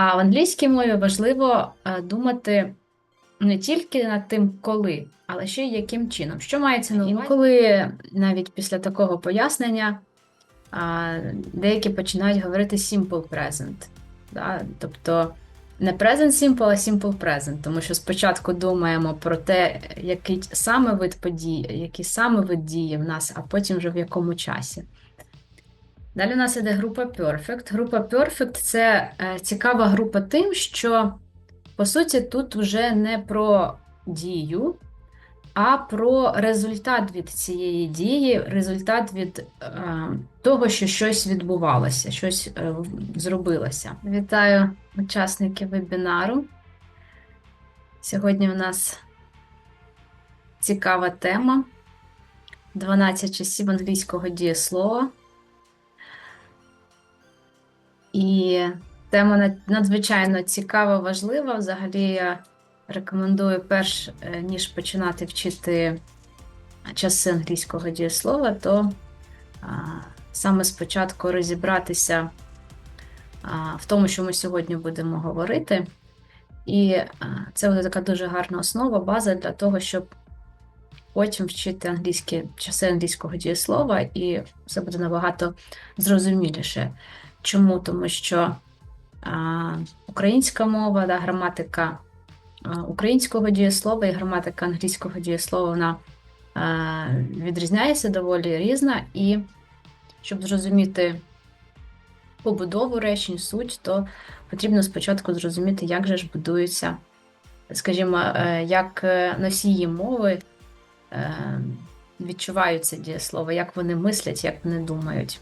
А в англійській мові важливо е, думати не тільки над тим, коли, але ще й яким чином. Що мається на увазі? Інколи навіть після такого пояснення деякі починають говорити simple present. Да? Тобто не present simple, а simple present, тому що спочатку думаємо про те, який саме вид події, який саме вид дії в нас, а потім вже в якому часі. Далі у нас іде група Perfect. Група Perfect це е, цікава група тим, що, по суті, тут вже не про дію, а про результат від цієї дії, результат від е, того, що щось відбувалося, щось е, зробилося. Вітаю учасників вебінару. Сьогодні у нас цікава тема: 12 часів англійського дієслова. І тема надзвичайно цікава, важлива. Взагалі, я рекомендую, перш е, ніж починати вчити часи англійського дієслова, то а, саме спочатку розібратися а, в тому, що ми сьогодні будемо говорити. І а, це буде така дуже гарна основа, база для того, щоб потім вчити англійські часи англійського дієслова, і все буде набагато зрозуміліше. Чому? Тому що а, українська мова, да, граматика українського дієслова і граматика англійського дієслова вона а, відрізняється доволі різна, і щоб зрозуміти побудову речень, суть, то потрібно спочатку зрозуміти, як же ж будуються, скажімо, е, як е, носії мови е, відчувають це як вони мислять, як вони думають.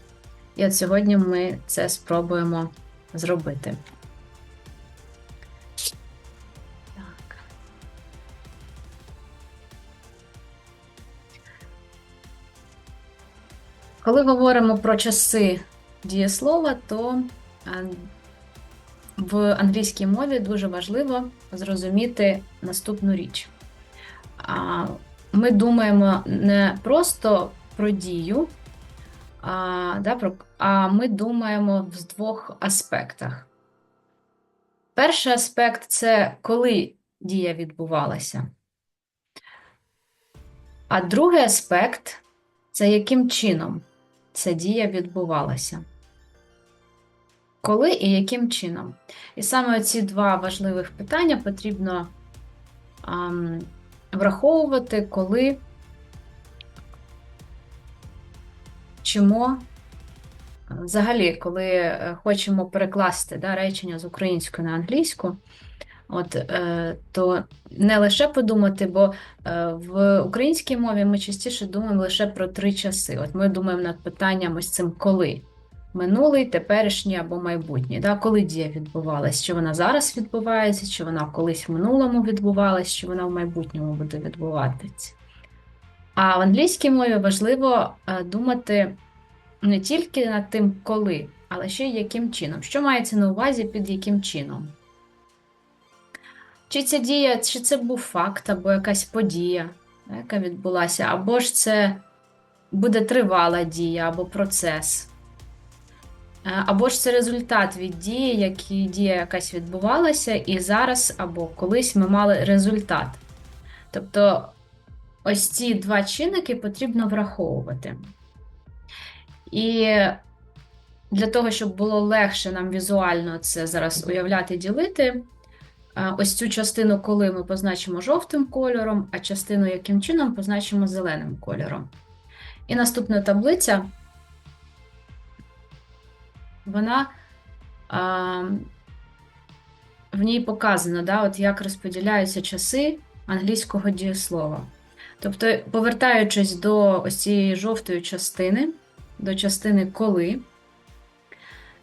І от сьогодні ми це спробуємо зробити. Так. Коли говоримо про часи дієслова, то е, в англійській мові дуже важливо зрозуміти наступну річ. Ми думаємо не просто про дію, а, да, про, а ми думаємо в двох аспектах. Перший аспект це коли дія відбувалася. А другий аспект це яким чином ця дія відбувалася. Коли і яким чином? І саме ці два важливих питання потрібно ам, враховувати, коли вчимо, взагалі, коли е, хочемо перекласти да, речення з української на англійську, от, е, то не лише подумати, бо е, в українській мові ми частіше думаємо лише про три часи. От ми думаємо над питанням ось цим коли. Минулий, теперішній або майбутній. Да? Коли дія відбувалась, чи вона зараз відбувається, чи вона колись в минулому відбувалась, чи вона в майбутньому буде відбуватися. А в англійській мові важливо е, думати не тільки над тим, коли, але ще й яким чином. Що мається на увазі під яким чином? Чи ця дія, чи це був факт, або якась подія, яка відбулася, або ж це буде тривала дія, або процес. Е, Або ж це результат від дії, які дія якась відбувалася, і зараз або колись ми мали результат. Тобто ось ці два чинники потрібно враховувати. І для того, щоб було легше нам візуально це зараз уявляти і ділити, ось цю частину, коли ми позначимо жовтим кольором, а частину яким чином позначимо зеленим кольором. І наступна таблиця вона а, в ній показано, да, от як розподіляються часи англійського дієслова. Тобто, повертаючись до ось цієї жовтої частини, до частини коли,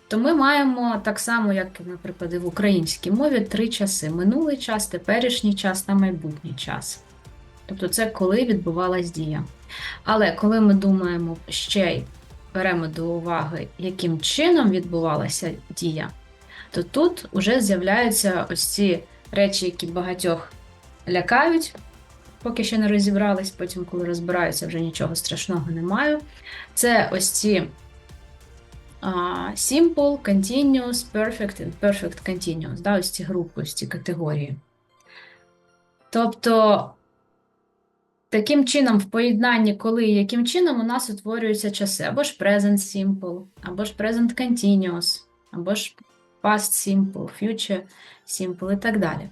то ми маємо так само, як, наприклад, в українській мові, три часи: минулий час, теперішній час та майбутній час. Тобто, це коли відбувалась дія. Але коли ми думаємо ще й беремо до уваги, яким чином відбувалася дія, то тут вже з'являються ось ці речі, які багатьох лякають, поки ще не розібрались, потім, коли розбираються, вже нічого страшного немає. Це ось ці а, simple, continuous, perfect and perfect continuous. Да, ось ці групи, ось ці категорії. Тобто, таким чином, в поєднанні, коли і яким чином у нас утворюються часи, або ж present simple, або ж present continuous, або ж past simple, future simple і так далі.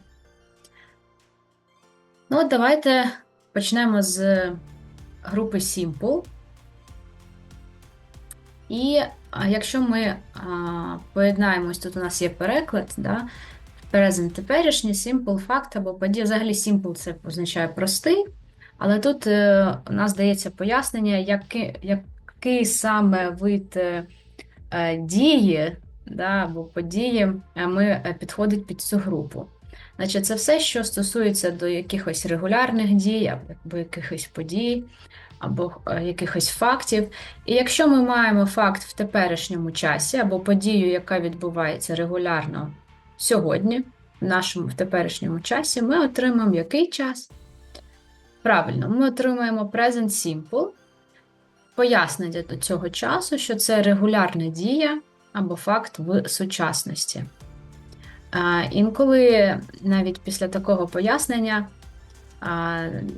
Ну, от давайте почнемо з групи Simple. І якщо ми а, поєднаємось, тут у нас є переклад, да, present теперішній, simple факт або подія. Взагалі simple це означає простий, але тут е, у нас дається пояснення, який, який саме вид е, е, дії да, або події е, ми е, підходить під цю групу. Значить, це все, що стосується до якихось регулярних дій, або якихось подій, або е, якихось фактів. І якщо ми маємо факт в теперішньому часі, або подію, яка відбувається регулярно сьогодні, в нашому в теперішньому часі, ми отримаємо який час? Правильно, ми отримаємо present simple, пояснення до цього часу, що це регулярна дія або факт в сучасності. Інколи навіть після такого пояснення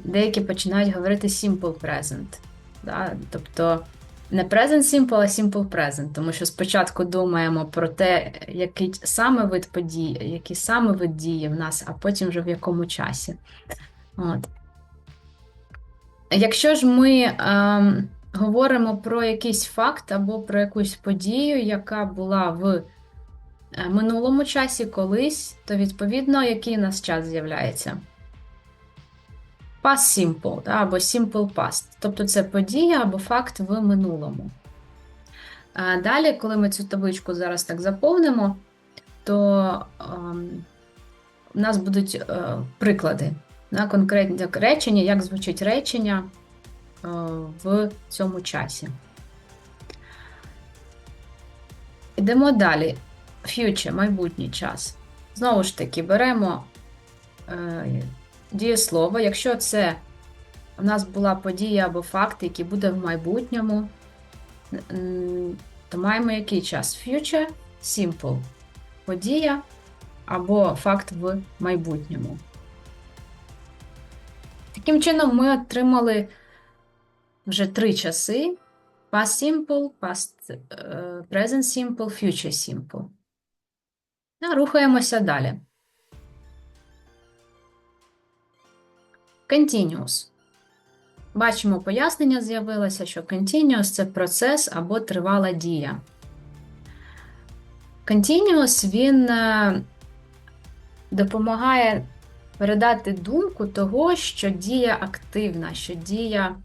деякі починають говорити simple present. Да? Тобто не present simple, а simple present, тому що спочатку думаємо про те, який саме вид подій, який саме вид дії в нас, а потім вже в якому часі. От. Якщо ж ми ем, говоримо про якийсь факт або про якусь подію, яка була в е, минулому часі колись, то відповідно, який у нас час з'являється? Past simple, да, або simple past. Тобто це подія або факт в минулому. А далі, коли ми цю табличку зараз так заповнимо, то ем, у нас будуть е, приклади на конкретні речення, як звучить речення е, в цьому часі. Йдемо далі. Future, майбутній час. Знову ж таки, беремо е, дієслово. Якщо це у нас була подія або факт, який буде в майбутньому, то маємо який час? Future simple. Подія або факт в майбутньому. Таким чином, ми отримали вже три часи: past simple, past е, present simple, future simple. Рухаємося далі. Continuous. Бачимо, пояснення з'явилося, що continuous – це процес або тривала дія. Continuous він е, допомагає передати думку того, що дія активна, що дія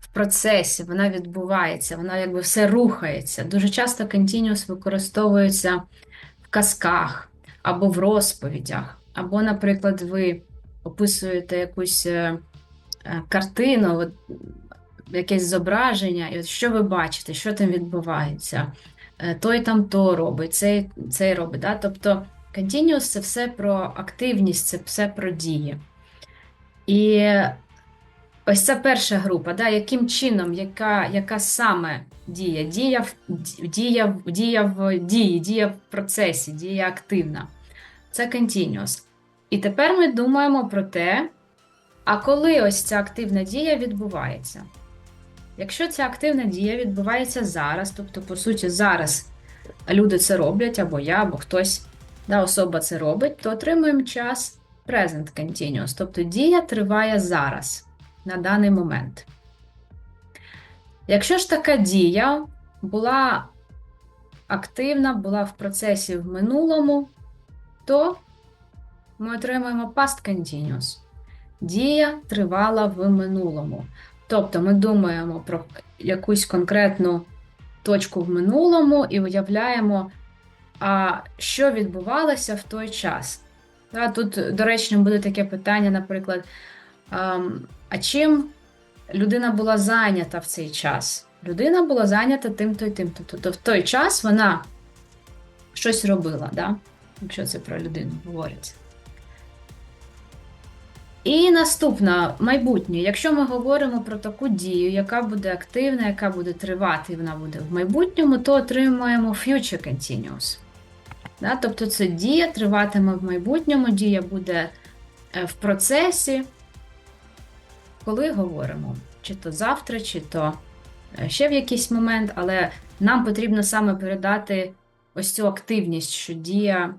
в процесі, вона відбувається, вона якби все рухається. Дуже часто continuous використовується казках або в розповідях, або, наприклад, ви описуєте якусь е, е, картину, якесь зображення, і от що ви бачите, що там відбувається. Е, Той там то робить, цей цей робить. Да? Тобто continuous – це все про активність, це все про дії. І ось ця перша група, да? яким чином, яка яка саме дія? Дія в дія, дія в дії, дія в процесі, дія активна. Це continuous. І тепер ми думаємо про те, а коли ось ця активна дія відбувається. Якщо ця активна дія відбувається зараз, тобто, по суті, зараз люди це роблять, або я, або хтось, да, особа це робить, то отримуємо час present continuous, тобто дія триває зараз, на даний момент. Якщо ж така дія була активна, була в процесі в минулому, то ми отримуємо past continuous. Дія тривала в минулому. Тобто ми думаємо про якусь конкретну точку в минулому і уявляємо, а що відбувалося в той час. Тут доречним буде таке питання, наприклад, а чим людина була зайнята в цей час? Людина була зайнята тим-то і тим. Тобто в той час вона щось робила, да? якщо це про людину говориться. І наступна майбутнє. Якщо ми говоримо про таку дію, яка буде активна, яка буде тривати, і вона буде в майбутньому, то отримуємо future continuous. Да? Тобто це дія триватиме в майбутньому, дія буде е, в процесі, коли говоримо, чи то завтра, чи то е, ще в якийсь момент, але нам потрібно саме передати ось цю активність, що дія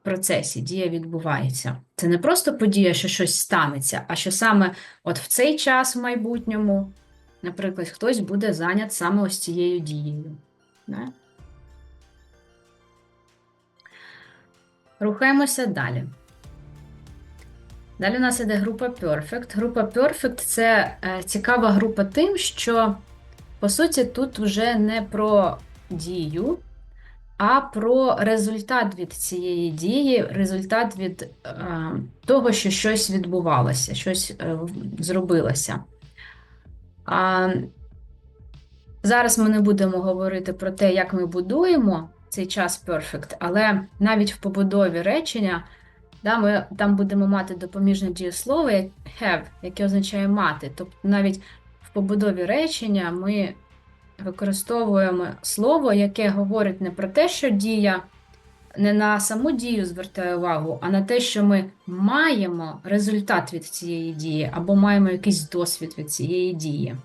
в процесі, дія відбувається. Це не просто подія, що щось станеться, а що саме от в цей час в майбутньому, наприклад, хтось буде зайнят саме ось цією дією. Да? Рухаємося далі. Далі у нас іде група Perfect. Група Perfect це е, цікава група тим, що, по суті, тут вже не про дію, а про результат від цієї дії, результат від е, того, що щось відбувалося, щось е, зробилося. А, зараз ми не будемо говорити про те, як ми будуємо цей час perfect, але навіть в побудові речення да, ми там будемо мати допоміжне дієслово як have, яке означає мати. Тобто навіть в побудові речення ми використовуємо слово, яке говорить не про те, що дія не на саму дію звертає увагу, а на те, що ми маємо результат від цієї дії, або маємо якийсь досвід від цієї дії.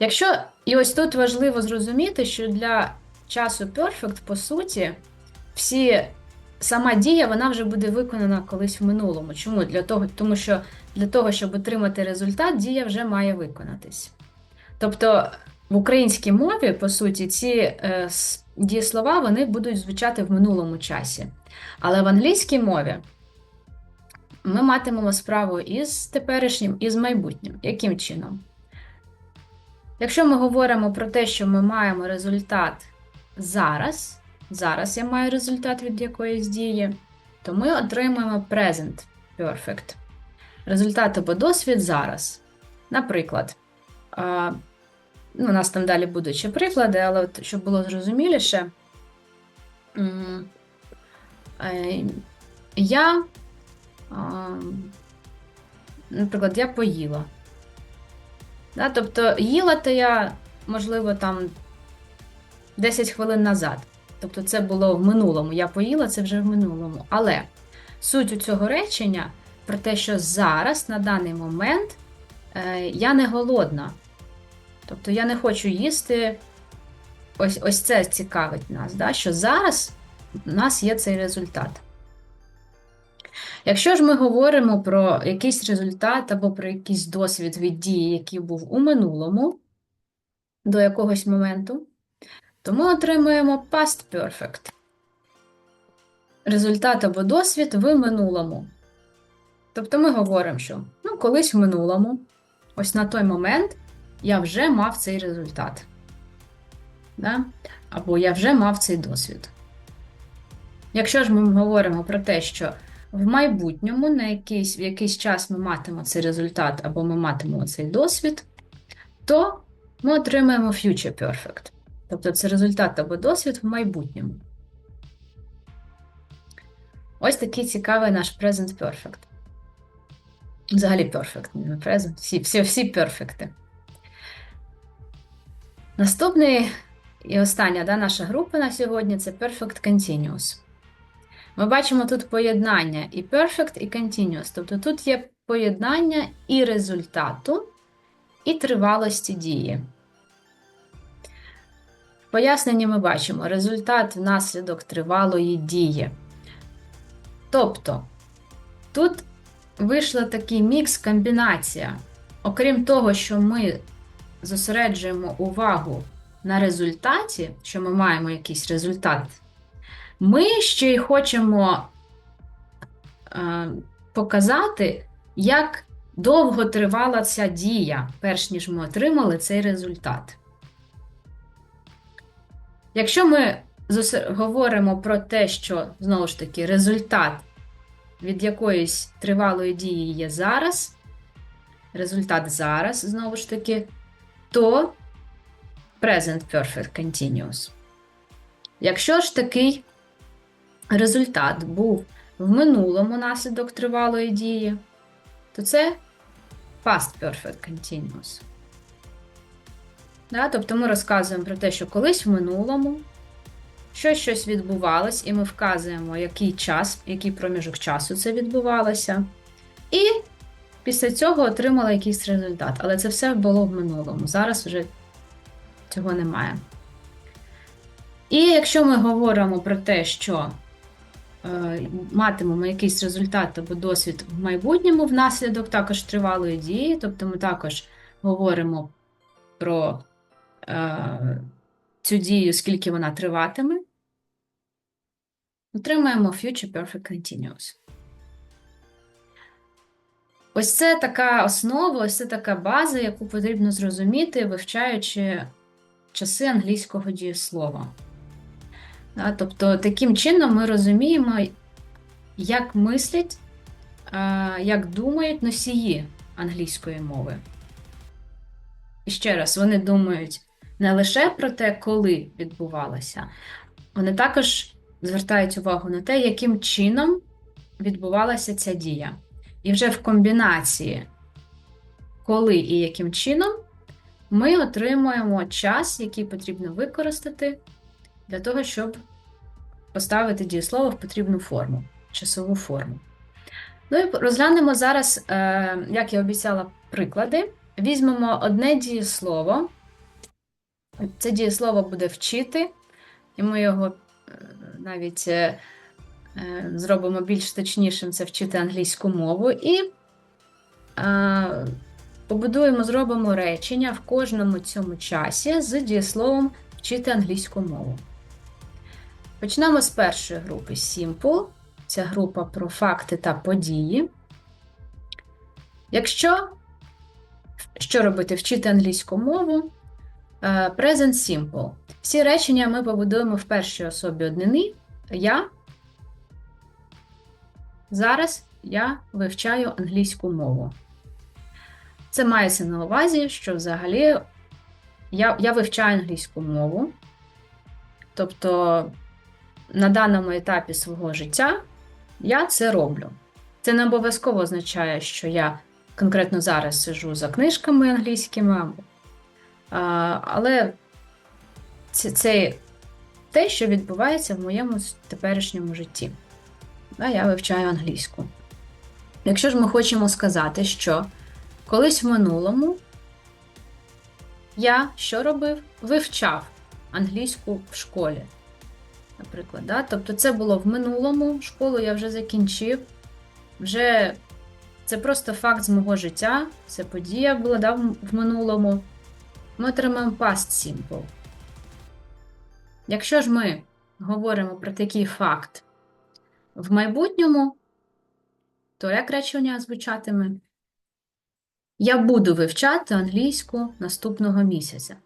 Якщо, і ось тут важливо зрозуміти, що для часу perfect, по суті, всі, сама дія вона вже буде виконана колись в минулому. Чому? Для того, Тому що для того, щоб отримати результат, дія вже має виконатись. Тобто в українській мові, по суті, ці е, дієслова вони будуть звучати в минулому часі. Але в англійській мові ми матимемо справу із теперішнім, і з майбутнім. Яким чином? Якщо ми говоримо про те, що ми маємо результат зараз, зараз я маю результат від якоїсь дії, то ми отримуємо present perfect. Результат або досвід зараз. Наприклад, ну, у нас там далі будуть ще приклади, але от, щоб було зрозуміліше, е, я, наприклад, я поїла. Да, Тобто їла то я, можливо, там 10 хвилин назад. Тобто, це було в минулому. Я поїла це вже в минулому. Але суть у цього речення про те, що зараз, на даний момент, е, я не голодна. Тобто я не хочу їсти. Ось ось це цікавить нас, да? що зараз у нас є цей результат. Якщо ж ми говоримо про якийсь результат або про якийсь досвід від дії, який був у минулому до якогось моменту, то ми отримуємо past perfect. Результат або досвід в минулому. Тобто ми говоримо, що ну, колись в минулому, ось на той момент, я вже мав цей результат. Да? Або я вже мав цей досвід. Якщо ж ми говоримо про те, що в майбутньому на якийсь, в якийсь час ми матимемо цей результат, або ми матимемо цей досвід, то ми отримаємо future perfect. Тобто це результат або досвід в майбутньому. Ось такий цікавий наш present perfect. Взагалі perfect, не present, всі всі, всі перфекти. Наступний і остання да, наша група на сьогодні це Perfect Continuous. Ми бачимо тут поєднання і perfect, і continuous. Тобто тут є поєднання і результату, і тривалості дії. В поясненні ми бачимо результат внаслідок тривалої дії. Тобто, тут вийшла такий мікс, комбінація. Окрім того, що ми зосереджуємо увагу на результаті, що ми маємо якийсь результат ми ще й хочемо е, показати, як довго тривала ця дія, перш ніж ми отримали цей результат. Якщо ми говоримо про те, що, знову ж таки, результат від якоїсь тривалої дії є зараз, результат зараз, знову ж таки, то present perfect continuous. Якщо ж такий результат був в минулому наслідок тривалої дії, то це past perfect continuous. Да? Тобто ми розказуємо про те, що колись в минулому щось щось відбувалось, і ми вказуємо, який час, який проміжок часу це відбувалося. І після цього отримали якийсь результат. Але це все було в минулому. Зараз вже цього немає. І якщо ми говоримо про те, що е, матимемо якийсь результат або досвід в майбутньому внаслідок також тривалої дії, тобто ми також говоримо про цю дію, скільки вона триватиме, отримаємо Future Perfect Continuous. Ось це така основа, ось це така база, яку потрібно зрозуміти, вивчаючи часи англійського дієслова. Тобто, таким чином ми розуміємо, як мислять, е, як думають носії англійської мови. І ще раз, вони думають не лише про те, коли відбувалося, вони також звертають увагу на те, яким чином відбувалася ця дія. І вже в комбінації, коли і яким чином, ми отримуємо час, який потрібно використати для того, щоб поставити дієслово в потрібну форму, часову форму. Ну і розглянемо зараз, е, як я обіцяла, приклади. Візьмемо одне дієслово. Це дієслово буде вчити, і ми його е, навіть е, е, зробимо більш точнішим це вчити англійську мову. І побудуємо, зробимо речення в кожному цьому часі з дієсловом вчити англійську мову. Почнемо з першої групи Simple. Це група про факти та події. Якщо що робити? Вчити англійську мову. Е, Present Simple. Всі речення ми побудуємо в першій особі однини. Я. Зараз я вивчаю англійську мову. Це мається на увазі, що взагалі я, я вивчаю англійську мову. Тобто на даному етапі свого життя я це роблю. Це не обов'язково означає, що я конкретно зараз сижу за книжками англійськими, але це, це те, що відбувається в моєму теперішньому житті. Да, Я вивчаю англійську. Якщо ж ми хочемо сказати, що колись в минулому я що робив? Вивчав англійську в школі наприклад. Да? Тобто це було в минулому, школу я вже закінчив, вже це просто факт з мого життя, це подія була да, в минулому. Ми отримаємо past simple. Якщо ж ми говоримо про такий факт в майбутньому, то як речення звучатиме? Я буду вивчати англійську наступного місяця.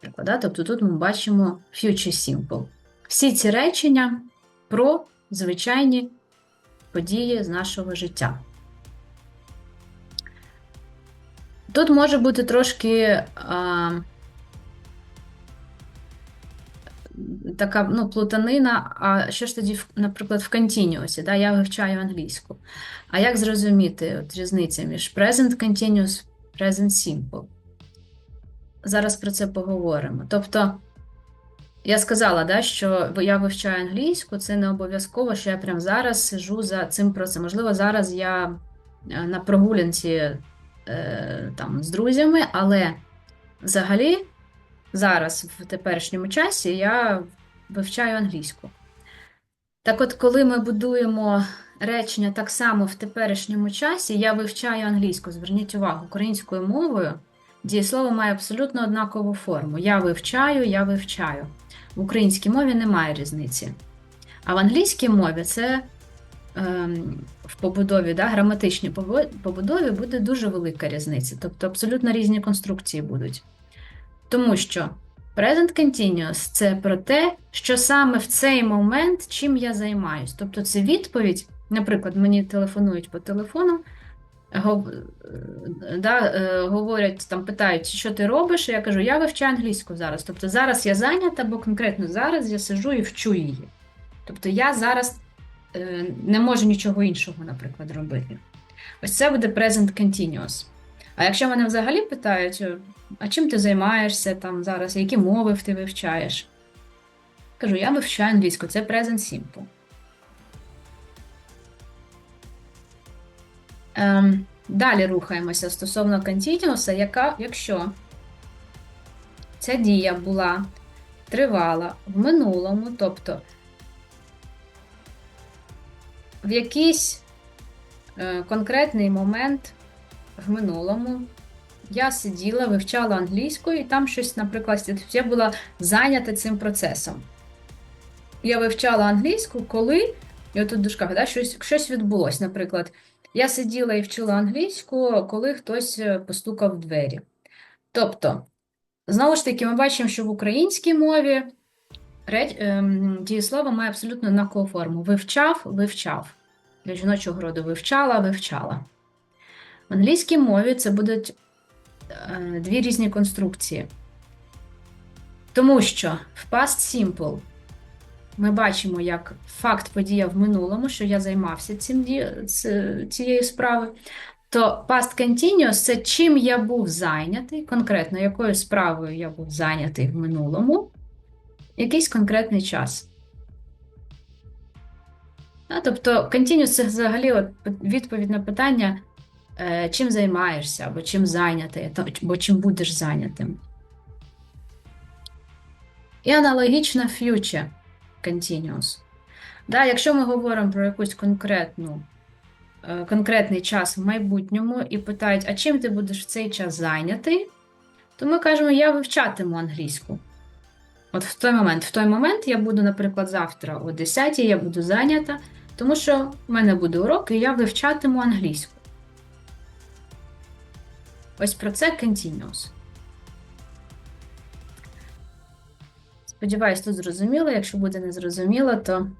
Приклад, Тобто тут ми бачимо future simple. Всі ці речення про звичайні події з нашого життя. Тут може бути трошки а, така ну, плутанина, а що ж тоді, наприклад, в continuous, да, я вивчаю англійську. А як зрозуміти от, різниця між present continuous present simple? Зараз про це поговоримо. Тобто, я сказала, да, що я вивчаю англійську, це не обов'язково, що я прямо зараз сижу за цим процесом. Можливо, зараз я е, на прогулянці е, там, з друзями, але взагалі зараз, в теперішньому часі, я вивчаю англійську. Так от, коли ми будуємо речення так само в теперішньому часі, я вивчаю англійську, зверніть увагу, українською мовою дієслово має абсолютно однакову форму. Я вивчаю, я вивчаю. В українській мові немає різниці. А в англійській мові це в побудові, да, граматичній побудові буде дуже велика різниця. Тобто абсолютно різні конструкції будуть. Тому що present continuous це про те, що саме в цей момент чим я займаюсь. Тобто це відповідь, наприклад, мені телефонують по телефону, гов, да, е, говорять, там питають, що ти робиш, і я кажу, я вивчаю англійську зараз. Тобто зараз я зайнята, бо конкретно зараз я сижу і вчу її. Тобто я зараз е, не можу нічого іншого, наприклад, робити. Ось це буде present continuous. А якщо мене взагалі питають, е, а чим ти займаєшся там зараз, які мови ти вивчаєш? Кажу, я вивчаю англійську, це present simple. Ем, далі рухаємося стосовно continuous, яка, якщо ця дія була тривала в минулому, тобто в якийсь е, конкретний момент в минулому я сиділа, вивчала англійську, і там щось, наприклад, я була зайнята цим процесом. Я вивчала англійську, коли, і отут в дужках, да, щось, щось відбулося. Наприклад, я сиділа і вчила англійську, коли хтось е, постукав в двері. Тобто, знову ж таки, ми бачимо, що в українській мові дієслово має абсолютно однакову форму. Вивчав, вивчав. Для жіночого роду вивчала, вивчала. В англійській мові це будуть е, дві різні конструкції. Тому що в past simple ми бачимо, як факт подія в минулому, що я займався цим, цією справою. То past continuous – це чим я був зайнятий, конкретно якою справою я був зайнятий в минулому, якийсь конкретний час. А, тобто, continuous – це взагалі от відповідь на питання, е, чим займаєшся, або чим зайнятий, або чим будеш зайнятим. І аналогічно future continuous. Да, якщо ми говоримо про якусь конкретну, е, конкретний час в майбутньому і питають, а чим ти будеш в цей час зайнятий, то ми кажемо, я вивчатиму англійську. От в той момент, в той момент я буду, наприклад, завтра о 10 я буду зайнята, тому що в мене буде урок, і я вивчатиму англійську. Ось про це continuous. Сподіваюсь, тут зрозуміло. Якщо буде незрозуміло, то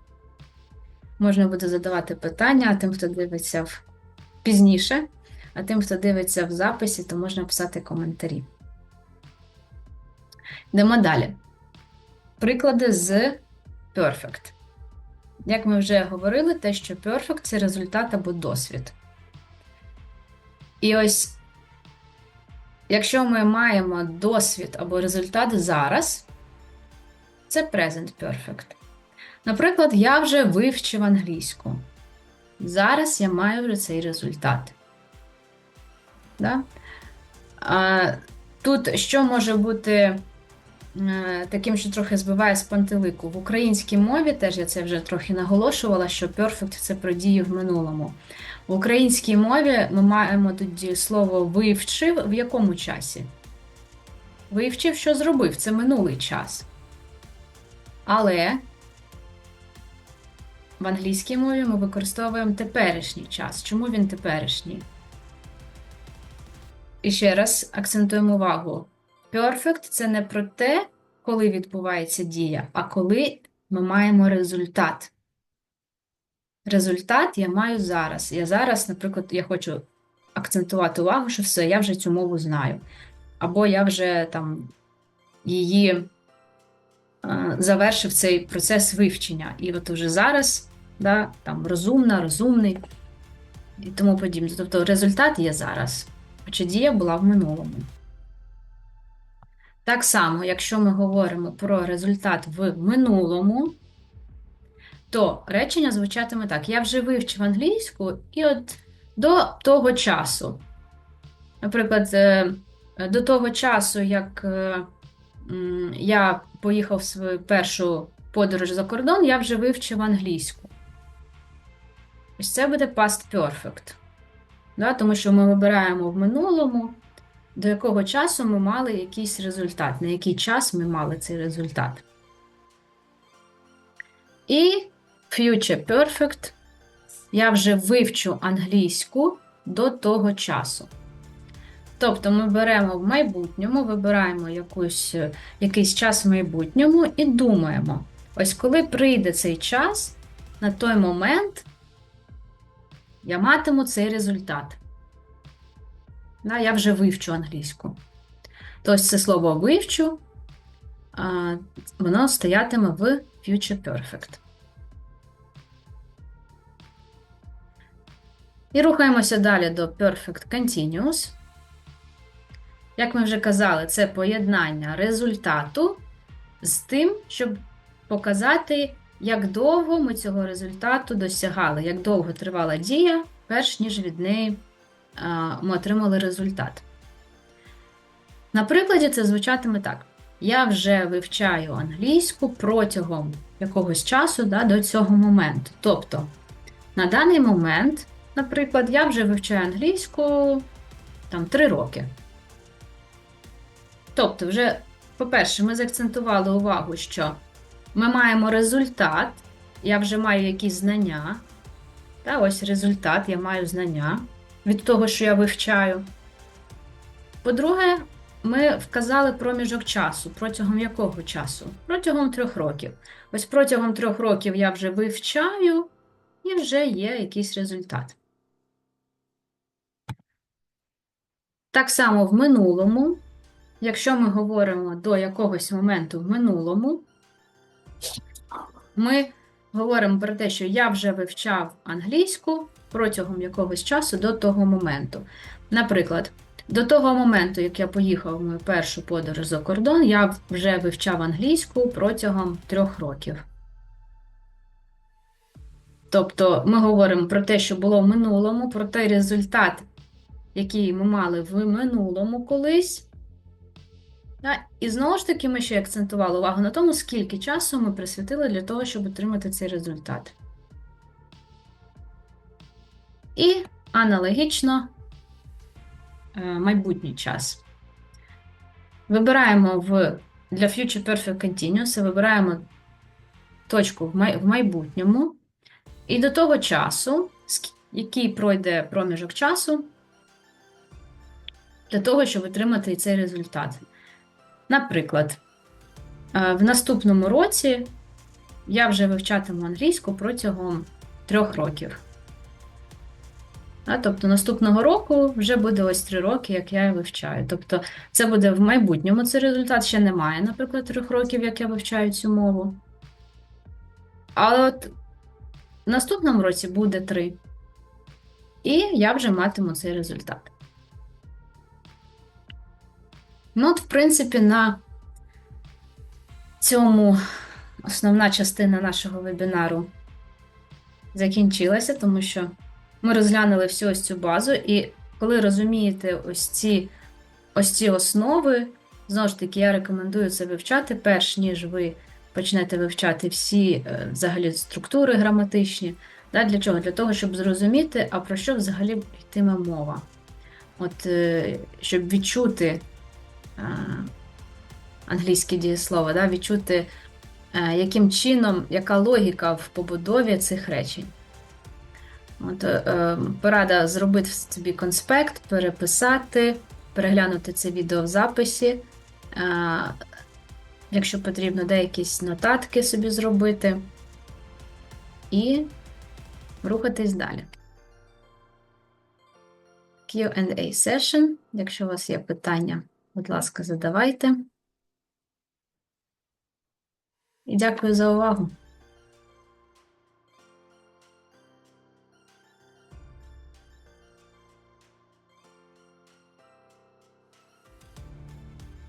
можна буде задавати питання, а тим, хто дивиться в... пізніше, а тим, хто дивиться в записі, то можна писати коментарі. Йдемо далі. Приклади з perfect. Як ми вже говорили, те, що perfect це результат або досвід. І ось, якщо ми маємо досвід або результат зараз, це present perfect. Наприклад, я вже вивчив англійську. Зараз я маю вже цей результат. Да? А, тут що може бути таким, що трохи збиває з пантелику? В українській мові теж я це вже трохи наголошувала, що perfect це про дію в минулому. В українській мові ми маємо тоді слово вивчив в якому часі? Вивчив, що зробив, це минулий час. Але в англійській мові ми використовуємо теперішній час. Чому він теперішній? І ще раз акцентуємо увагу. Perfect це не про те, коли відбувається дія, а коли ми маємо результат. Результат я маю зараз. Я зараз, наприклад, я хочу акцентувати увагу, що все, я вже цю мову знаю. Або я вже там її е, завершив цей процес вивчення. І от уже зараз да, там розумна, розумний і тому подібне. Тобто результат є зараз, хоча дія була в минулому. Так само, якщо ми говоримо про результат в минулому, то речення звучатиме так: я вже вивчив англійську, і от до того часу. Наприклад, е, до того часу, як е, я поїхав в свою першу подорож за кордон, я вже вивчив англійську. Ось це буде past perfect. Да? Тому що ми вибираємо в минулому, до якого часу ми мали якийсь результат, на який час ми мали цей результат. І future perfect. Я вже вивчу англійську до того часу. Тобто ми беремо в майбутньому, вибираємо якусь, якийсь час в майбутньому і думаємо: ось коли прийде цей час, на той момент я матиму цей результат. Да, я вже вивчу англійську. Тобто це слово вивчу, воно стоятиме в future perfect. І рухаємося далі до Perfect Continuous. Як ми вже казали, це поєднання результату з тим, щоб показати, як довго ми цього результату досягали, як довго тривала дія, перш ніж від неї ми отримали результат. На прикладі це звучатиме так: я вже вивчаю англійську протягом якогось часу да, до цього моменту. Тобто, на даний момент, наприклад, я вже вивчаю англійську там 3 роки. Тобто, вже, по-перше, ми заакцентували увагу, що ми маємо результат, я вже маю якісь знання. Та ось результат, я маю знання від того, що я вивчаю. По-друге, ми вказали проміжок часу. Протягом якого часу? Протягом трьох років. Ось протягом трьох років я вже вивчаю і вже є якийсь результат. Так само в минулому, якщо ми говоримо до якогось моменту в минулому, ми говоримо про те, що я вже вивчав англійську протягом якогось часу до того моменту. Наприклад, до того моменту, як я поїхав в мою першу подорож за кордон, я вже вивчав англійську протягом трьох років. Тобто ми говоримо про те, що було в минулому, про той результат, який ми мали в минулому колись. І знову ж таки, ми ще акцентували увагу на тому, скільки часу ми присвятили для того, щоб отримати цей результат. І аналогічно е, майбутній час. Вибираємо в, для Future Perfect Continuous, вибираємо точку в май, в майбутньому. І до того часу, який пройде проміжок часу, для того, щоб отримати цей результат. Наприклад, е, в наступному році я вже вивчатиму англійську протягом трьох років. А, Тобто наступного року вже буде ось три роки, як я вивчаю. Тобто це буде в майбутньому цей результат ще немає, наприклад, трьох років, як я вивчаю цю мову. Але от в наступному році буде три. І я вже матиму цей результат. Ну, от, в принципі, на цьому основна частина нашого вебінару закінчилася, тому що ми розглянули всю ось цю базу, і коли розумієте ось ці, ось ці основи, знову ж таки, я рекомендую це вивчати, перш ніж ви почнете вивчати всі е, взагалі структури граматичні. Да, Для чого? Для того, щоб зрозуміти, а про що взагалі йтиме мова. От, е, щоб відчути е, англійське дієслово, да, відчути, яким чином, яка логіка в побудові цих речень. От, е, порада зробити собі конспект, переписати, переглянути це відео в записі. Е, якщо потрібно, де якісь нотатки собі зробити. І рухатись далі. Q&A session. Якщо у вас є питання, будь ласка, задавайте. І дякую за увагу.